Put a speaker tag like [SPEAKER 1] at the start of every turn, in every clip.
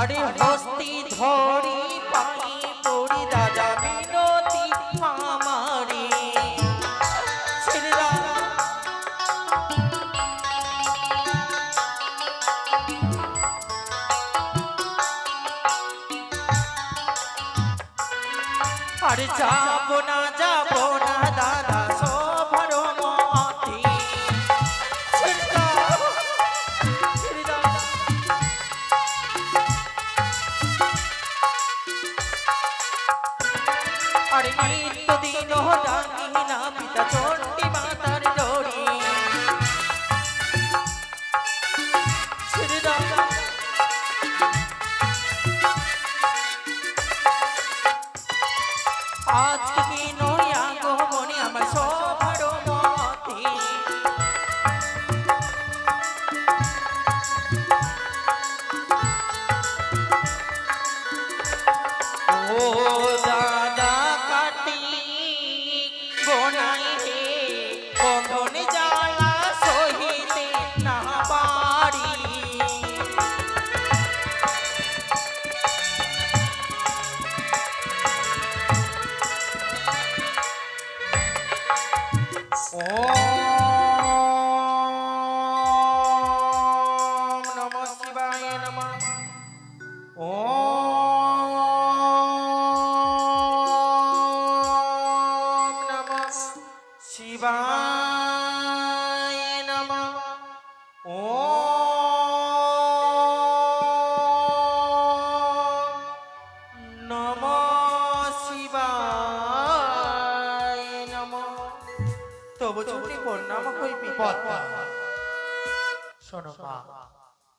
[SPEAKER 1] আরে হস্তি ধরি পাই পড়ি রাজা বিনতি আমারে। দাও আরে যাব না যাব না, দাদা ডাকি না পিতা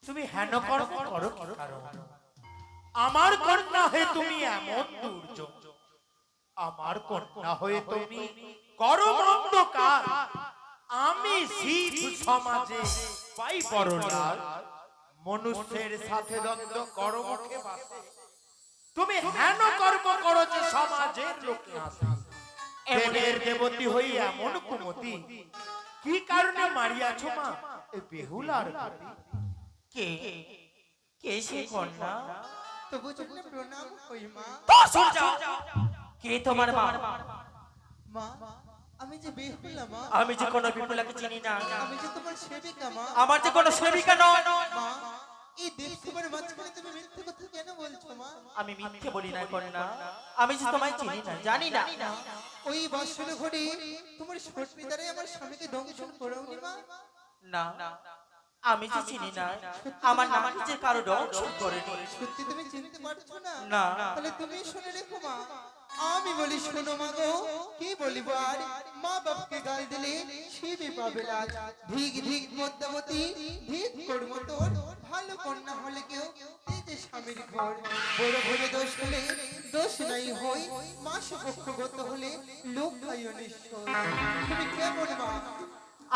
[SPEAKER 2] তুমি হেন কর্ম করো আমার কন্যা হয়ে তুমি এমন দুর্যোগ। আমার কন্যা হয়ে তুমি করো অন্ধকার আমি শিব সমাজে পাই পরলাল মনুষ্যের সাথে দ্বন্দ্ব করো মুখে বাসে। তুমি হেন কর্ম করো যে সমাজের লোকে আসে দেবের দেবতী হই এমন কুমতি। কি কারণে মারিয়াছো মা বেহুলার
[SPEAKER 1] কে? কে? সে কন্যা?
[SPEAKER 3] তবু চলে প্রণাম কই মা।
[SPEAKER 1] শুন যাও কে তোমার মা?
[SPEAKER 3] মা? আমি যে বেহুলা মা।
[SPEAKER 1] আমি যে কোনো বিপুলাকে চিনি না।
[SPEAKER 3] আমি যে তোমার সেবিকা মা।
[SPEAKER 1] আমার যে কোনো সেবিকা নয়।
[SPEAKER 3] মা। এই দেবকুমার মাঝখানে তুমি মিথ্যে কথা কেন বলছো মা?
[SPEAKER 1] আমি মিথ্যে বলি না কন্যা। আমি যে তোমায় চিনি না জানি না।
[SPEAKER 3] ওই বাসন ঘরে তোমার সত্যি দ্বারাই আমার স্বামীকে দংশন করাওনি মা?
[SPEAKER 1] না। আমি যে চিনি না আমার নামটি যে কারও দংশন করেনি।
[SPEAKER 3] সত্যি তুমি চিনতে পারছ না?
[SPEAKER 1] না।
[SPEAKER 3] তাহলে তুমি শুনে রেখো মা। আমি বলি, শোনো মা গো, কি বলিব আর? মা বাপকে গাল দিলে শিবে পাবে লাজ। ধিক ধিক মধ্যবতী ধিক কর্ম তোর ভালো কন্যা হলে কেউ যে স্বামীর ঘর। বড় ভরে দোষ হলে দোষ নাই হই। মাস পক্ষগত হলে লোক খাই অনিশ্বর তুমি কেমন মা?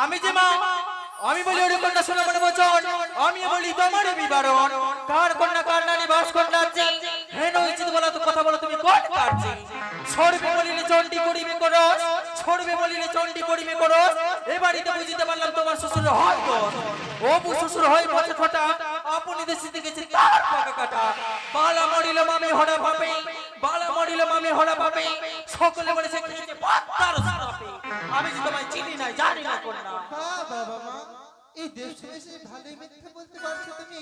[SPEAKER 1] আমি যে মা, আমি বলি ওরে কন্যা, শোনা মনে বচন। আমি বলি, তোমার বিবরণ। কার কন্যা, কার নারী, বাস কন্যা আছে উচিত বলা, তো কথা বলো তুমি, কোন কার্যে? ছড়বে বলিলে চণ্ডী করিবে করস, ছড়বে বলিলে চণ্ডী করিবে করস। এ বাড়িতে বুঝিতে পারলাম তোমার শ্বশুর হয় তো ও শ্বশুর হয় মাথা ছোটা আপনি দেশিতে গেছে তার পাকা কাটা। বালা মরিল মামি হড়া ভাবে, বালা মরিল মামি হড়া ভাবে, সকলে বলে সে খেয়েছে পাত্তার সাপে আমি যে তোমায় চিনি না, জানি না কন্যা।
[SPEAKER 3] বা বাবা মা, এই দেশ এসে ভালোই মিথ্যে বলতে পারছ তুমি?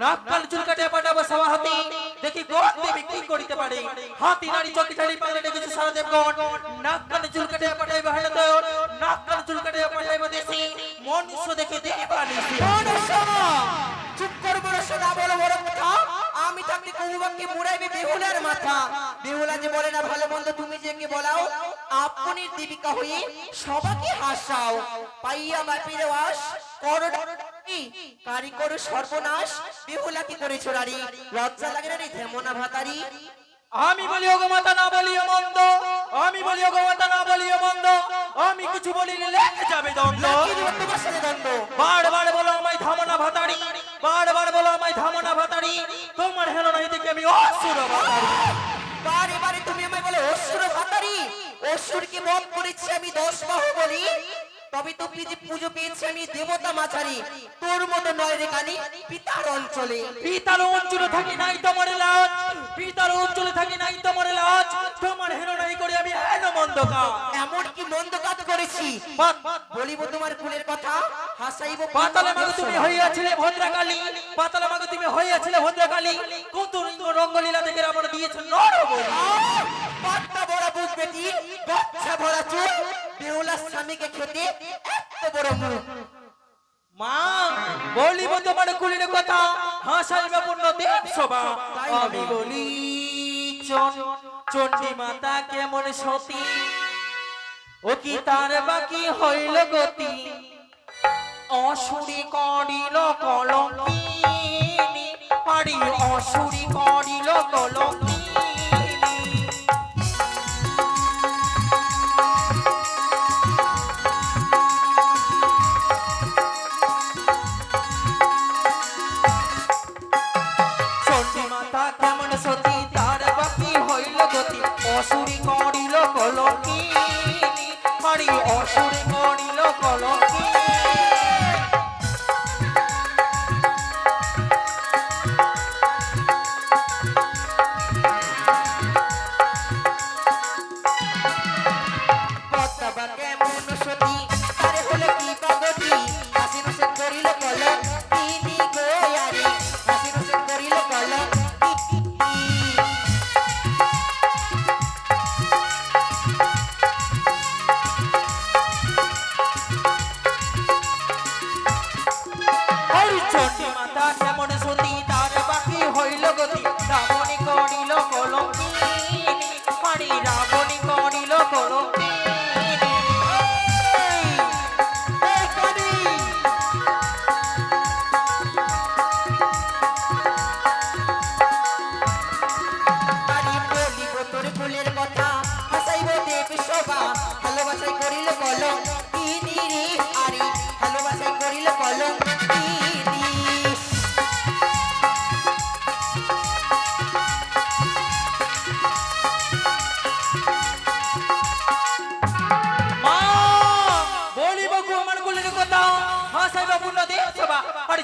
[SPEAKER 1] নাকাল চুল কাটিয়া পাঠাবো সভা হাতে দেখি কোন দেবী কি করিতে পারে। হাতি, নারী, চকি ঠাড়ি পালে ডেকেছে সারা দেবগণ। নাকাল চুল কাটিয়া পাঠাইবে হেলাতে নাকাল চুল কাটিয়া পাঠাইবে দেশে। মনুষ্য দেখে দেবানি
[SPEAKER 4] চুপ কর বড় সোনা বড় বড় কথা। আমি থাকতে কবুবাকে মুড়াইবে বেহুলার মাথা। বেহুলা যে বলে না, ভালো মন্দ তুমি যে কে বলাও, আপনি দীপিকা হয়ে সবাকে হাসাও। পাইয়া বাপির ওয়াস করো কি কারি করো সর্বনাশ বেহুলা কি করে চোরারি লজ্জা লাগে না রে ধেমনা ভাতারি?
[SPEAKER 1] আমি বলি ওগো মাতা না বলিও মন্দ। আমি বলি ওগো মাতা না বলিও মন্দ। আমি কিছু বলিলে লেগে যাবে দণ্ড বারবার বলো আমায় থামনা ভাতারি। বারবার বলো আমায় থামনা ভাতারি। তোমার হেলো নাই দেখে আমি অসুর ভাতারি।
[SPEAKER 4] বারে বারে তুমি আমায় বলে অসুর ভাতারি? অসুরকে বধ করেছি আমি দশ বাহু বলি। তবে তো পিজি পুজো পেয়েছি আমি দেবতা মাছারি তোর মতো নয় রে কানি পিতার অঞ্চলে।
[SPEAKER 1] পিতার অঞ্চলে থাকি নাই তোমার লাজ পিতার অঞ্চলে থাকি নাই তোমার লাজ তোমার হেলো নাই করে আমি হেন মন্দ কাজ
[SPEAKER 4] এমন কি মন্দ কাজ করেছি বলিব তোমার কুলের কথা হাসাইব
[SPEAKER 1] পাতালে মাগো তুমি হইয়াছিলে ভদ্রাকালী পাতালে মাগো তুমি হইয়াছিলে ভদ্রাকালী। কত রঙ্গলীলা থেকে আমরা দিয়েছে নরবলি
[SPEAKER 4] পাত্তা ভরা বুক বেটি বাচ্চা ভরা চুল। বেহুলার স্বামীকে খেতে এত বড় মুখ।
[SPEAKER 1] মা বলিব তোমার কুলির কথা হাসাইবে পূর্ণ দেব সভা। আমি বলি চন চণ্ডী মাতা কেমন সতী? ও কি তার বাকি হইল গতি? অসুরি করিল কলঙ্কিনী পারি অসুরি করিল কলঙ্কিনী।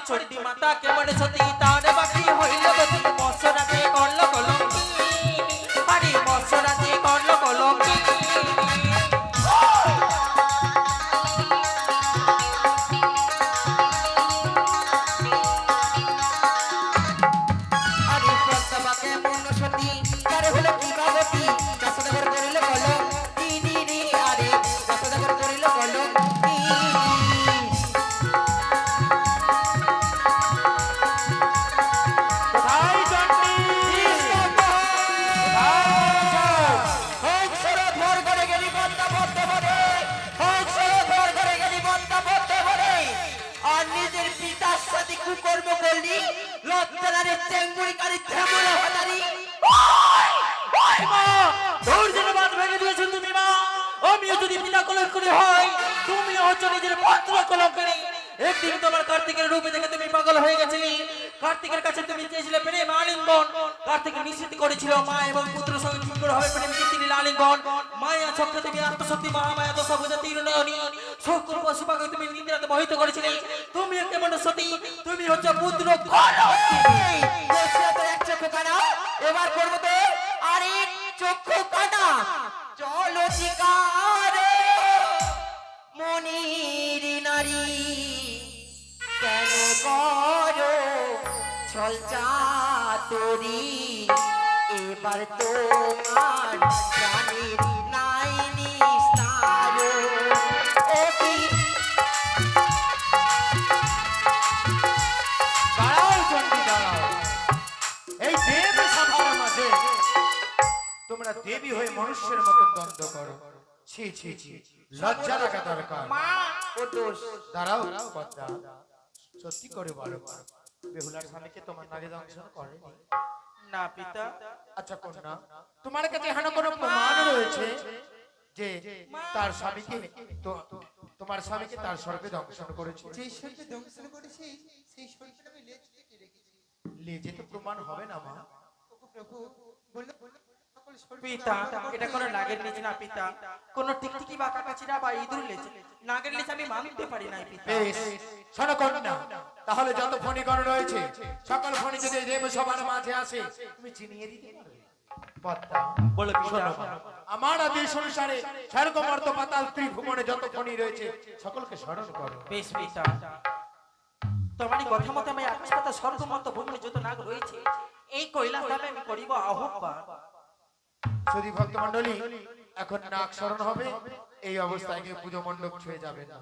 [SPEAKER 1] চণ্ডী মাতা কেমন সতী? তার বাকি হইল গতি মৎস্যরাতে করল কলঙ্কিনী হরি মৎস্যরাতে করল কলঙ্কিনী
[SPEAKER 4] লজ্জারে চেঙ্গুড়ি কারি থেমলে হাতারি।
[SPEAKER 1] ওই মা ধৈর্যের বাঁধ ভেঙে দিয়েছ তুমি মা। আমিও যদি পিতা কলঙ্করি তুমি হচ্ছ নিজের পাত্র কলঙ্করি একদিন তোমার কার্তিকের রূপে দেখে তুমি পাগল হয়ে গেছিলে। কার্তিকের কাছে তুমি চেয়েছিলে প্রেম আলিঙ্গন। কার্তিক নিশ্চিত করেছিল মা এবং পুত্র সঙ্গে সুন্দর হবে প্রেম কীর্তির আলিঙ্গন। মায়া চক্রে তুমি আত্মশক্তি মহামায়া দশা বুঝা তীর নয়নী। শকুর পশু তুমি নিন্দাতে মোহিত করেছিলে। তুমি কেমন সতী তুমি হচ্ছে পুত্র কলঙ্কি
[SPEAKER 4] শিকারে মনির নারী কেন করো? ছল চাতুরি এবার তোমার প্রাণীর
[SPEAKER 2] হয়ে মনুষ্যের মতন দ্বন্দ্ব করো। ছি ছি ছি। লজ্জা রাখা দরকার।
[SPEAKER 4] ও দোষ।
[SPEAKER 2] দাঁড়াও পদ্মা। সত্যি করে বলো। বেহুলার স্বামীকে তোমার নাগে দংশন করেনি?
[SPEAKER 1] না পিতা।
[SPEAKER 2] আচ্ছা কন্যা তোমার কাছে এখানে কোনো প্রমাণ রয়েছে যে তার স্বামীকে তো- তোমার স্বামীকে তার স্বর্গে দংশন করেছে?
[SPEAKER 3] যে ঈশ্বরকে দংশন করেছি সেই ঈশ্বরকে আমি লেজ রেখেছি।
[SPEAKER 2] লেজে তো প্রমাণ হবে না মা।
[SPEAKER 3] প্রভু বলল
[SPEAKER 1] পিতা এটা কোনো নাগের লেজ না পিতা। কোন টিকটিকি বা কাকাচিরা বা ইঁদুর লেজ। নাগের লেজ আমি মানতে পারি না পিতা।
[SPEAKER 2] বেশ শোনো কন্যা তাহলে যত ফণিগণ রয়েছে সকল ফণি যদি দেব সবার মাঝে আসে তুমি চিনিয়ে দিতে আমার আদেশ অনুসারে স্বর্গ মর্ত পাতাল ত্রিভুবনে যত ফণি রয়েছে সকলকে স্মরণ করো।
[SPEAKER 1] বেশ পিতা। তোমারই কথা মতে আমি আকাশ পাতা স্বর্গমন্ত ভূমি যত নাগ রয়েছে এই কৈলাস আমি করিব আহ্বান।
[SPEAKER 2] যদি ভক্ত মন্ডলী এখন নাক স্মরণ হবে, এই অবস্থায় গিয়ে পুজো মন্ডপ ছুঁয়ে যাবে না